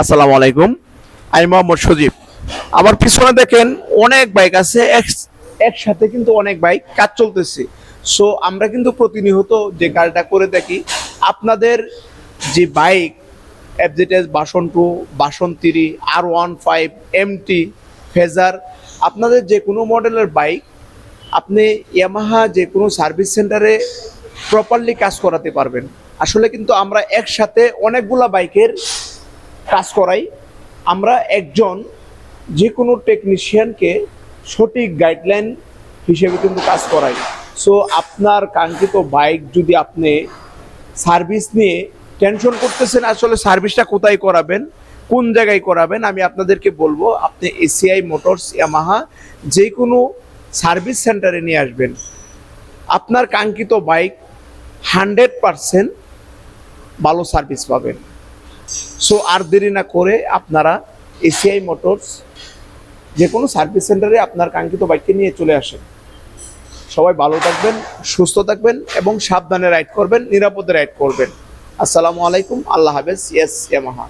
আসসালামু আলাইকুম। আমি মোহাম্মদ সজীব। আমার পিছনে দেখেন অনেক বাইক আছে, এক- একসাথে কিন্তু অনেক বাইক, কাজ চলতেছে। সো আমরা কিন্তু প্রতিনিয়ত যে কাজটা করে দেখি আপনাদের যে bike এফজেটেস version two, version three R one five MT Fazer আপনাদের যে কোনো মডেলের বাইক, আপনি ইয়ামাহা যে কোনো সার্ভিস সেন্টারে প্রপারলি কাজ করাতে পারবেন। আসলে কিন্তু আমরা একসাথে অনেকগুলা বাইকের কাজ করাই, আমরা একজন যে কোনো টেকনিশিয়ানকে সঠিক গাইডলাইন হিসেবে কিন্তু কাজ করাই। সো আপনার কাঙ্ক্ষিত বাইক যদি আপনি সার্ভিস নিয়ে টেনশন করতেছেন, আসলে সার্ভিসটা কোথায় করাবেন, কোন জায়গায় করাবেন, আমি আপনাদেরকে বলব, আপনি এসিআই মোটরস ইয়ামাহা যে কোনো সার্ভিস সেন্টারে নিয়ে আসবেন। আপনার কাঙ্ক্ষিত বাইক হান্ড্রেড পারসেন্ট ভালো সার্ভিস পাবেন। সো আর দেরি না করে আপনারা এসিআই মোটরস যে কোনো সার্ভিস সেন্টারে আপনার কাঙ্ক্ষিত বাইককে নিয়ে চলে আসেন। সবাই ভালো থাকবেন, সুস্থ থাকবেন এবং সাবধানে রাইড করবেন, নিরাপদে রাইড করবেন। আসসালামু আলাইকুম, আল্লাহ হাফেজ, ইয়েস ইয়ামাহা।